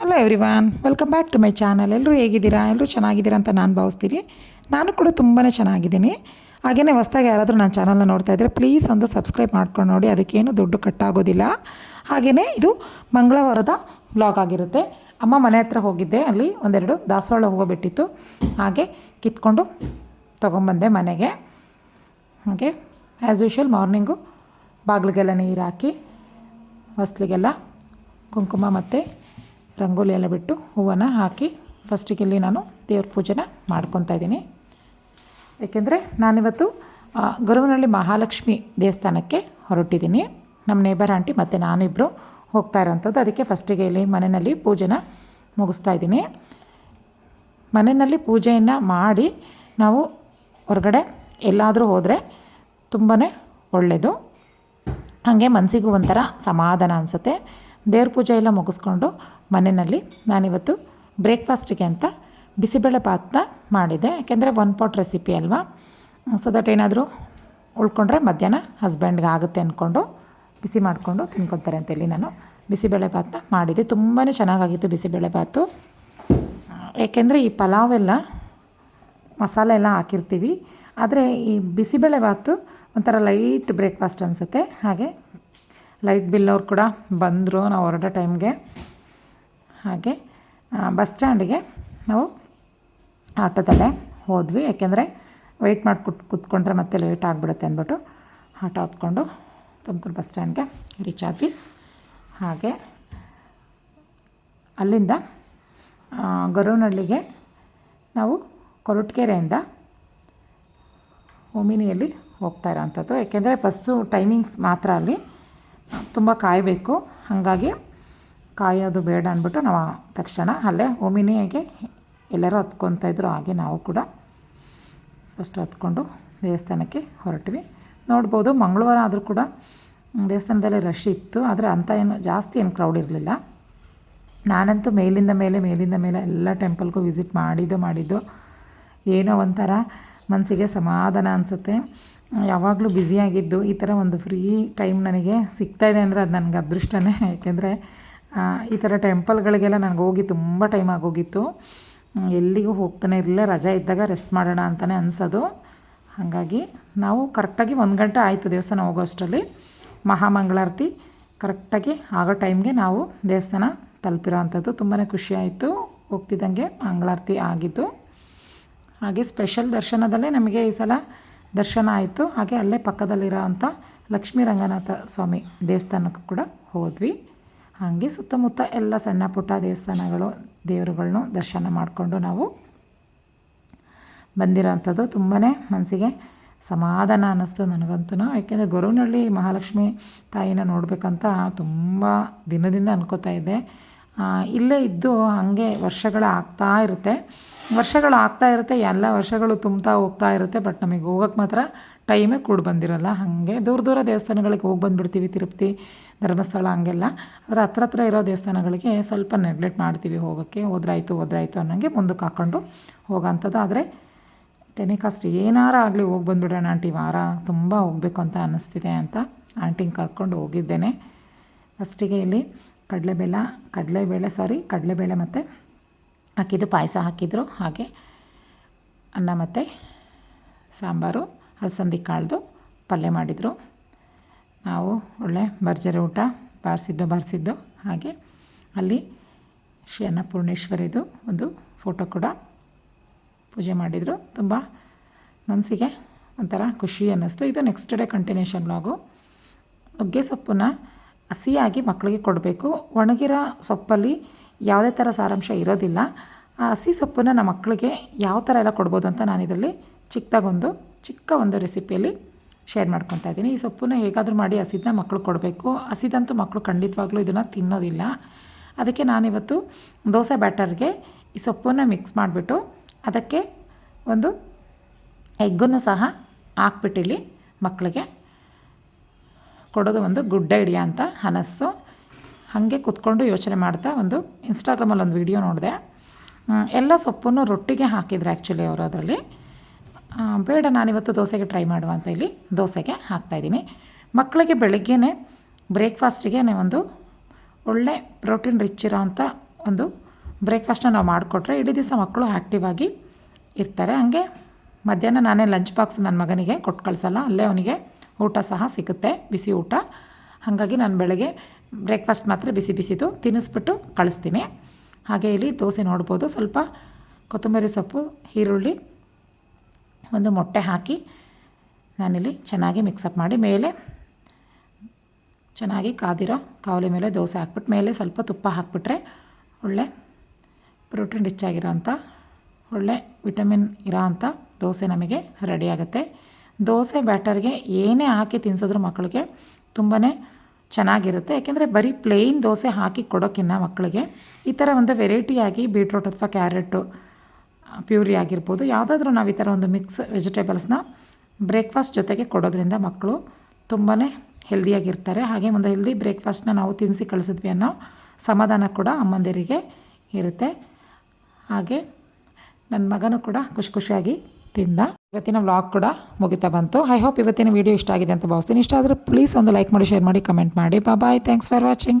Hello everyone welcome back to my channel ಎಲ್ಲರೂ ಹೇಗಿದ್ದೀರಾ? ಎಲ್ಲರೂ ಚೆನ್ನಾಗಿದ್ದೀರಾ ಅಂತ ನಾನು ಭಾವಿಸ್ತೀನಿ. ನಾನು ಕೂಡ ತುಂಬಾ ಚೆನ್ನಾಗಿದ್ದೀನಿ. ಹಾಗೆಯೇ ಹೊಸ್ದಾಗಿ ಯಾರಾದರೂ ನನ್ನ ಚಾನಲ್ನ ನೋಡ್ತಾ ಇದ್ದರೆ ಪ್ಲೀಸ್ ಒಂದು ಸಬ್ಸ್ಕ್ರೈಬ್ ಮಾಡ್ಕೊಂಡು ನೋಡಿ, ಅದಕ್ಕೇನು ದುಡ್ಡು ಕಟ್ಟಾಗೋದಿಲ್ಲ. ಹಾಗೆಯೇ ಇದು ಮಂಗಳವಾರದ ಬ್ಲಾಗ್ ಆಗಿರುತ್ತೆ. ಅಮ್ಮ ಮನೆ ಹತ್ರ ಹೋಗಿದ್ದೆ, ಅಲ್ಲಿ ಒಂದೆರಡು ದಾಸವಾಳ ಹೂವು ಬಿಟ್ಟಿತ್ತು. ಹಾಗೆ ಕಿತ್ಕೊಂಡು ತೊಗೊಂಬಂದೆ ಮನೆಗೆ. ಹಾಗೆ ಆ್ಯಸ್ ಯೂಶ್ವಲ್ ಮಾರ್ನಿಂಗು ಬಾಗಿಲಿಗೆಲ್ಲ ನೀರು ಹಾಕಿ, ಹೊಸ್ಲಿಗೆಲ್ಲ ಕುಂಕುಮ ಮತ್ತು ರಂಗೋಲಿ ಎಲ್ಲ ಬಿಟ್ಟು ಹೂವನ್ನು ಹಾಕಿ ಫಸ್ಟಿಗೆ ಇಲ್ಲಿ ನಾನು ದೇವ್ರ ಪೂಜೆನ ಮಾಡ್ಕೊತಾ ಇದ್ದೀನಿ. ಏಕೆಂದರೆ ನಾನಿವತ್ತು ಗುರುವನಹಳ್ಳಿ ಮಹಾಲಕ್ಷ್ಮಿ ದೇವಸ್ಥಾನಕ್ಕೆ ಹೊರಟಿದ್ದೀನಿ. ನಮ್ಮ ನೇಬರ್ ಆಂಟಿ ಮತ್ತು ನಾನಿಬ್ಬರು ಹೋಗ್ತಾ ಇರೋಂಥದ್ದು. ಅದಕ್ಕೆ ಫಸ್ಟಿಗೆ ಇಲ್ಲಿ ಮನೆಯಲ್ಲಿ ಪೂಜೆನ ಮುಗಿಸ್ತಾ ಇದ್ದೀನಿ. ಮನೆಯಲ್ಲಿ ಪೂಜೆಯನ್ನು ಮಾಡಿ ನಾವು ಹೊರಗಡೆ ಎಲ್ಲಾದರೂ ಹೋದರೆ ತುಂಬಾ ಒಳ್ಳೆಯದು ಹಾಗೆ ಮನಸ್ಸಿಗೂ ಒಂಥರ ಸಮಾಧಾನ ಅನಿಸುತ್ತೆ. ದೇವ್ರ ಪೂಜೆ ಎಲ್ಲ ಮುಗಿಸ್ಕೊಂಡು ಮನೆಯಲ್ಲಿ ನಾನಿವತ್ತು ಬ್ರೇಕ್ಫಾಸ್ಟಿಗೆ ಅಂತ ಬಿಸಿಬೇಳೆ ಭಾತ್ನ ಮಾಡಿದೆ. ಯಾಕೆಂದರೆ ಒನ್ ಪಾಟ್ ರೆಸಿಪಿ ಅಲ್ವಾ? ಸೊ ದಟ್ ಏನಾದರೂ ಉಳ್ಕೊಂಡ್ರೆ ಮಧ್ಯಾಹ್ನ ಹಸ್ಬೆಂಡ್ಗೆ ಆಗುತ್ತೆ ಅಂದ್ಕೊಂಡು ಬಿಸಿ ಮಾಡಿಕೊಂಡು ತಿನ್ಕೊತಾರೆ ಅಂತೇಳಿ ನಾನು ಬಿಸಿಬೇಳೆ ಮಾಡಿದೆ. ತುಂಬಾ ಚೆನ್ನಾಗಾಗಿತ್ತು ಬಿಸಿಬೇಳೆ ಭಾತು ಏಕೆಂದರೆ ಈ ಪಲಾವ್ ಎಲ್ಲ ಮಸಾಲೆ ಎಲ್ಲ ಹಾಕಿರ್ತೀವಿ. ಆದರೆ ಈ ಬಿಸಿಬೇಳೆ ಭಾತು ಒಂಥರ ಲೈಟ್ ಬ್ರೇಕ್ಫಾಸ್ಟ್ ಅನಿಸುತ್ತೆ. ಹಾಗೆ ಲೈಟ್ ಬಿಲ್ ಅವ್ರು ಕೂಡ ಬಂದರು ನಾವು ಹೊರಡೋ ಟೈಮ್ಗೆ. ಹಾಗೆ ಬಸ್ ಸ್ಟ್ಯಾಂಡಿಗೆ ನಾವು ಆಟೋದಲ್ಲೇ ಹೋದ್ವಿ. ಯಾಕೆಂದರೆ ವೆಯ್ಟ್ ಮಾಡಿ ಕುತ್, ಕೂತ್ಕೊಂಡ್ರೆ ಮತ್ತೆ ಲೇಟ್ ಆಗಿಬಿಡುತ್ತೆ ಅಂದ್ಬಿಟ್ಟು ಆಟೋ ಹತ್ಕೊಂಡು ತುಮಕೂರು ಬಸ್ ಸ್ಟ್ಯಾಂಡ್ಗೆ ರೀಚ್ ಆದ್ವಿ. ಹಾಗೆ, ಅಲ್ಲಿಂದ ಗೊರವನಹಳ್ಳಿಗೆ ನಾವು ಕೊರಟಗೆರೆಯಿಂದ ಓಮಿನಿಯಲ್ಲಿ ಹೋಗ್ತಾ ಇರೋವಂಥದ್ದು ಯಾಕೆಂದರೆ ಬಸ್ಸು ಟೈಮಿಂಗ್ಸ್ ಮಾತ್ರ ಅಲ್ಲಿ. ತುಂಬ ಕಾಯಬೇಕು. ಹಾಗಾಗಿ ಕಾಯೋದು ಬೇಡ ಅಂದ್ಬಿಟ್ಟು ನಾವು ತಕ್ಷಣ ಅಲ್ಲೇ ಓಮಿನಿಯಾಗೆ ಎಲ್ಲರೂ ಹತ್ಕೊತಾ ಇದ್ರು. ಹಾಗೆ ನಾವು ಕೂಡ ಫಸ್ಟ್ ಹತ್ಕೊಂಡು ದೇವಸ್ಥಾನಕ್ಕೆ ಹೊರಟ್ವಿ. ನೋಡ್ಬೋದು ಮಂಗಳವಾರ ಆದರೂ ಕೂಡ ದೇವಸ್ಥಾನದಲ್ಲಿ ರಶ್ ಇತ್ತು. ಆದರೆ ಅಂಥ ಏನು ಜಾಸ್ತಿ ಏನು ಕ್ರೌಡ್ ಇರಲಿಲ್ಲ. ನಾನಂತೂ ಮೇಲಿಂದ ಮೇಲೆ ಮೇಲಿಂದ ಮೇಲೆ ಎಲ್ಲ ಟೆಂಪಲ್ಗೂ ವಿಸಿಟ್ ಮಾಡಿದ್ದು ಮಾಡಿದ್ದು. ಏನೋ ಒಂಥರ ಮನಸ್ಸಿಗೆ ಸಮಾಧಾನ ಅನಿಸುತ್ತೆ. ಯಾವಾಗಲೂ ಬ್ಯುಸಿಯಾಗಿದ್ದು ಈ ಥರ ಒಂದು ಫ್ರೀ ಟೈಮ್ ನನಗೆ ಸಿಗ್ತಾ ಇದೆ ಅಂದರೆ ಅದು ನನಗೆ ಅದೃಷ್ಟನೇ. ಯಾಕೆಂದರೆ ಈ ಥರ ಟೆಂಪಲ್ಗಳಿಗೆಲ್ಲ ನನಗೆ ಹೋಗಿ ತುಂಬ ಟೈಮ್ ಆಗೋಗಿತ್ತು. ಎಲ್ಲಿಗೂ ಹೋಗ್ತಾನೆ ಇರಲಿಲ್ಲ. ರಜಾ ಇದ್ದಾಗ ರೆಸ್ಟ್ ಮಾಡೋಣ ಅಂತಲೇ ಅನಿಸೋದು. ಹಾಗಾಗಿ ನಾವು ಕರೆಕ್ಟಾಗಿ ಒಂದು ಗಂಟೆ ಆಯಿತು ದೇವಸ್ಥಾನ ಹೋಗೋ ಅಷ್ಟರಲ್ಲಿ. ಮಹಾಮಂಗಳಾರತಿ ಕರೆಕ್ಟಾಗಿ ಆಗೋ ಟೈಮ್ಗೆ ನಾವು ದೇವಸ್ಥಾನ ತಲುಪಿರೋ ಅಂಥದ್ದು ತುಂಬಾ ಖುಷಿ ಆಯಿತು. ಹೋಗ್ತಿದ್ದಂಗೆ ಮಂಗಳಾರತಿ ಆಗಿದ್ದು. ಹಾಗೆ ಸ್ಪೆಷಲ್ ದರ್ಶನದಲ್ಲೇ ನಮಗೆ ಈ ಸಲ ದರ್ಶನ ಆಯಿತು. ಹಾಗೆ ಅಲ್ಲೇ ಪಕ್ಕದಲ್ಲಿರೋ ಅಂಥ ಲಕ್ಷ್ಮೀ ರಂಗನಾಥ ಸ್ವಾಮಿ ದೇವಸ್ಥಾನಕ್ಕೂ ಕೂಡ ಹೋದ್ವಿ. ಹಾಗೆ ಸುತ್ತಮುತ್ತ ಎಲ್ಲ ಸಣ್ಣ ಪುಟ್ಟ ದೇವಸ್ಥಾನಗಳು ದೇವರುಗಳನ್ನು ದರ್ಶನ ಮಾಡಿಕೊಂಡು ನಾವು ಬಂದಿರೋವಂಥದ್ದು ತುಂಬಾ ಮನಸ್ಸಿಗೆ ಸಮಾಧಾನ ಅನ್ನಿಸ್ತು ನನಗಂತೂ. ಯಾಕೆಂದರೆ ಗೊರವನಹಳ್ಳಿ ಮಹಾಲಕ್ಷ್ಮಿ ತಾಯಿನ ನೋಡಬೇಕಂತ ತುಂಬ ದಿನದಿಂದ ಅನ್ಕೋತಾ ಇದ್ದೆ. ಇಲ್ಲೇ ಇದ್ದು ಹಾಗೆ ವರ್ಷಗಳಾಗ್ತಾ ಇರುತ್ತೆ. ವರ್ಷಗಳು ಆಗ್ತಾ ಇರುತ್ತೆ, ಎಲ್ಲ ವರ್ಷಗಳು ತುಂಬ್ತಾ ಹೋಗ್ತಾ ಇರುತ್ತೆ ಬಟ್ ನಮಗೆ ಹೋಗೋಕ್ಕೆ ಮಾತ್ರ ಟೈಮೇ ಕೂಡ ಬಂದಿರಲ್ಲ. ಹಾಗೆ ದೂರ ದೂರ ದೇವಸ್ಥಾನಗಳಿಗೆ ಹೋಗಿ ಬಂದುಬಿಡ್ತೀವಿ, ತಿರುಪತಿ, ಧರ್ಮಸ್ಥಳ ಹಂಗೆಲ್ಲ. ಅದರ ಹತ್ರ ಹತ್ರ ಇರೋ ದೇವಸ್ಥಾನಗಳಿಗೆ ಸ್ವಲ್ಪ ನೆಗ್ಲೆಕ್ಟ್ ಮಾಡ್ತೀವಿ, ಹೋಗೋಕ್ಕೆ. ಹೋದ್ರಾಯ್ತು ಹೋದ್ರಾಯ್ತು ಅನ್ನೋಂಗೆ ಮುಂದಕ್ಕೆ ಹಾಕ್ಕೊಂಡು ಹೋಗೋಂಥದ್ದು. ಆದರೆ ಟೆನಿಕಾಸ್ಟ್ ಏನಾರ ಆಗಲಿ ಹೋಗಿ ಬಂದುಬಿಡೋಣ ಆಂಟಿ, ವಾರ ತುಂಬ ಹೋಗಬೇಕು ಅಂತ ಅನ್ನಿಸ್ತಿದೆ ಅಂತ ಆಂಟಿಂಗೆ ಕರ್ಕೊಂಡು ಹೋಗಿದ್ದೇನೆ. ಫಸ್ಟಿಗೆ ಇಲ್ಲಿ ಕಡಲೆಬೇಳೆ ಕಡಲೆಬೇಳೆ ಸಾರಿ ಕಡಲೆಬೇಳೆ ಮತ್ತು ಹಾಕಿದ್ದು, ಪಾಯಸ ಹಾಕಿದ್ರು. ಹಾಗೆ ಅನ್ನ ಮತ್ತು ಸಾಂಬಾರು ಅಲಸಂದಿ ಕಾಳ್ದು ಪಲ್ಯ ಮಾಡಿದರು. ನಾವು ಒಳ್ಳೆ ಭರ್ಜರಿ ಊಟ, ಬಾರಿಸಿದ್ದು ಬಾರಿಸಿದ್ದು. ಹಾಗೆ ಅಲ್ಲಿ ಶ್ರೀ ಅನ್ನಪೂರ್ಣೇಶ್ವರಿದು ಒಂದು ಫೋಟೋ ಕೂಡ ಪೂಜೆ ಮಾಡಿದರು. ತುಂಬ ಮನಸ್ಸಿಗೆ ಒಂಥರ ಖುಷಿ ಅನ್ನಿಸ್ತು. ಇದು ನೆಕ್ಸ್ಟ್ ಡೇ ಕಂಟಿನ್ಯೂಷನ್ ಬ್ಲಾಗು ನುಗ್ಗೆ ಸೊಪ್ಪನ್ನ ಹಸಿಯಾಗಿ ಮಕ್ಕಳಿಗೆ ಕೊಡಬೇಕು. ಒಣಗಿರೋ ಸೊಪ್ಪಲ್ಲಿ ಯಾವುದೇ ಥರ ಸಾರಾಂಶ ಇರೋದಿಲ್ಲ. ಆ ಹಸಿ ಸೊಪ್ಪನ್ನು ನಮ್ಮ ಮಕ್ಕಳಿಗೆ ಯಾವ ಥರ ಎಲ್ಲ ಕೊಡ್ಬೋದು ಅಂತ ನಾನು ಇದರಲ್ಲಿ ಚಿಕ್ಕದಾಗೊಂದು ಚಿಕ್ಕ ಒಂದು ರೆಸಿಪಿಯಲ್ಲಿ ಶೇರ್ ಮಾಡ್ಕೊತಾ ಇದ್ದೀನಿ. ಈ ಸೊಪ್ಪನ್ನ ಹೇಗಾದರೂ ಮಾಡಿ ಹಸಿದನ್ನ ಮಕ್ಕಳು ಕೊಡಬೇಕು. ಹಸಿದಂತೂ ಮಕ್ಕಳು ಖಂಡಿತವಾಗ್ಲೂ ಇದನ್ನು ತಿನ್ನೋದಿಲ್ಲ. ಅದಕ್ಕೆ ನಾನಿವತ್ತು ದೋಸೆ ಬ್ಯಾಟರ್ಗೆ ಈ ಸೊಪ್ಪನ್ನು ಮಿಕ್ಸ್ ಮಾಡಿಬಿಟ್ಟು ಅದಕ್ಕೆ ಒಂದು ಎಗ್ಗನ್ನು ಸಹ ಹಾಕ್ಬಿಟ್ಟಿಲ್ಲಿ ಮಕ್ಕಳಿಗೆ. ಕೊಡೋದು ಒಂದು ಗುಡ್ ಐಡಿಯಾ ಅಂತ ಅನ್ನಿಸ್ತು ಹಾಗೆ ಕೂತ್ಕೊಂಡು ಯೋಚನೆ ಮಾಡ್ತಾ ಒಂದು ಇನ್ಸ್ಟಾಗ್ರಾಮಲ್ಲಿ ಒಂದು ವಿಡಿಯೋ ನೋಡಿದೆ. ಎಲ್ಲ ಸೊಪ್ಪನ್ನು ರೊಟ್ಟಿಗೆ ಹಾಕಿದ್ರು ಆ್ಯಕ್ಚುಲಿ ಅವರು ಅದರಲ್ಲಿ. ಬೇಡ ನಾನಿವತ್ತು ದೋಸೆಗೆ ಟ್ರೈ ಮಾಡುವ ಅಂತ ಇಲ್ಲಿ ದೋಸೆಗೆ ಹಾಕ್ತಾಯಿದ್ದೀನಿ ಮಕ್ಕಳಿಗೆ ಬೆಳಗ್ಗೆನೇ ಬ್ರೇಕ್ಫಾಸ್ಟಿಗೆ ಒಂದು ಒಳ್ಳೆ ಪ್ರೋಟೀನ್ ರಿಚ್ ಇರೋವಂಥ ಒಂದು ಬ್ರೇಕ್ಫಾಸ್ಟ್ನ ನಾವು ಮಾಡಿಕೊಟ್ರೆ ಇಡೀ ದಿವಸ ಮಕ್ಕಳು ಆ್ಯಕ್ಟಿವ್ ಆಗಿ ಇರ್ತಾರೆ. ಹಾಗೆ ಮಧ್ಯಾಹ್ನ ನಾನೇ ಲಂಚ್ ಬಾಕ್ಸ್ ನನ್ನ ಮಗನಿಗೆ ಕೊಟ್ಟು ಕಳಿಸಲ್ಲ, ಅಲ್ಲೇ ಅವನಿಗೆ ಊಟ ಸಹ ಸಿಗುತ್ತೆ, ಬಿಸಿ ಊಟ. ಹಾಗಾಗಿ ನಾನು ಬೆಳಗ್ಗೆ ಬ್ರೇಕ್ಫಾಸ್ಟ್ ಮಾತ್ರ ಬಿಸಿ ಬಿಸಿದು ತಿನ್ನಿಸ್ಬಿಟ್ಟು ಕಳಿಸ್ತೀನಿ. ಹಾಗೆ ಇಲ್ಲಿ ದೋಸೆ ನೋಡ್ಬೋದು. ಸ್ವಲ್ಪ ಕೊತ್ತಂಬರಿ ಸೊಪ್ಪು, ಈರುಳ್ಳಿ, ಒಂದು ಮೊಟ್ಟೆ ಹಾಕಿ ನಾನಿಲ್ಲಿ ಚೆನ್ನಾಗಿ ಮಿಕ್ಸಪ್ ಮಾಡಿ ಮೇಲೆ ಚೆನ್ನಾಗಿ ಕಾದಿರೋ ಕಾವಲಿ ಮೇಲೆ ದೋಸೆ ಹಾಕ್ಬಿಟ್ಟು ಮೇಲೆ ಸ್ವಲ್ಪ ತುಪ್ಪ ಹಾಕ್ಬಿಟ್ರೆ ಒಳ್ಳೆ ಪ್ರೋಟೀನ್ ರಿಚ್ ಆಗಿರೋಂಥ, ಒಳ್ಳೆ ವಿಟಮಿನ್ ಇರೋ ಅಂಥ ದೋಸೆ ನಮಗೆ ರೆಡಿ ಆಗುತ್ತೆ. ದೋಸೆ ಬ್ಯಾಟರ್ಗೆ ಏನೇ ಹಾಕಿ ತಿನ್ನಿಸಿದ್ರು ಮಕ್ಕಳಿಗೆ ತುಂಬಾ ಚೆನ್ನಾಗಿರುತ್ತೆ. ಯಾಕೆಂದರೆ ಬರೀ ಪ್ಲೇನ್ ದೋಸೆ ಹಾಕಿ ಕೊಡೋಕ್ಕಿನ್ನ ಮಕ್ಕಳಿಗೆ ಈ ಥರ ಒಂದು ವೆರೈಟಿಯಾಗಿ ಬೀಟ್ರೂಟ್ ಅಥವಾ ಕ್ಯಾರೆಟು ಪ್ಯೂರಿ ಆಗಿರ್ಬೋದು. ಯಾವುದಾದ್ರೂ ನಾವು ಈ ಥರ ಒಂದು ಮಿಕ್ಸ್ ವೆಜಿಟೇಬಲ್ಸ್ನ ಬ್ರೇಕ್ಫಾಸ್ಟ್ ಜೊತೆಗೆ ಕೊಡೋದ್ರಿಂದ ಮಕ್ಕಳು ತುಂಬಾ ಹೆಲ್ದಿಯಾಗಿರ್ತಾರೆ ಹಾಗೆ ಒಂದು ಹೆಲ್ದಿ ಬ್ರೇಕ್ಫಾಸ್ಟ್ನ ನಾವು ತಿನ್ನಿಸಿ ಕಳಿಸಿದ್ವಿ ಅನ್ನೋ ಸಮಾಧಾನ ಕೂಡ ಅಮ್ಮಂದಿರಿಗೆ ಇರುತ್ತೆ. ಹಾಗೆ ನನ್ನ ಮಗನೂ ಕೂಡ ಖುಷಿ ಖುಷಿಯಾಗಿ ತಿಂದ. ಇವತ್ತಿನ ವ್ಲಾಗ್ ಕೂಡ ಮುಗಿತಾ ಬಂತು. ಐ ಹೋಪ್ ಇವತ್ತಿನ ವೀಡಿಯೋ ಇಷ್ಟ ಆಗಿದೆ ಅಂತ ಭಾವಿಸ್ತೀನಿ. ಇಷ್ಟ ಆದರೆ ಪ್ಲೀಸ್ ಒಂದು ಲೈಕ್ ಮಾಡಿ ಶೇರ್ ಮಾಡಿ ಕಮೆಂಟ್ ಮಾಡಿ. Bye thanks for watching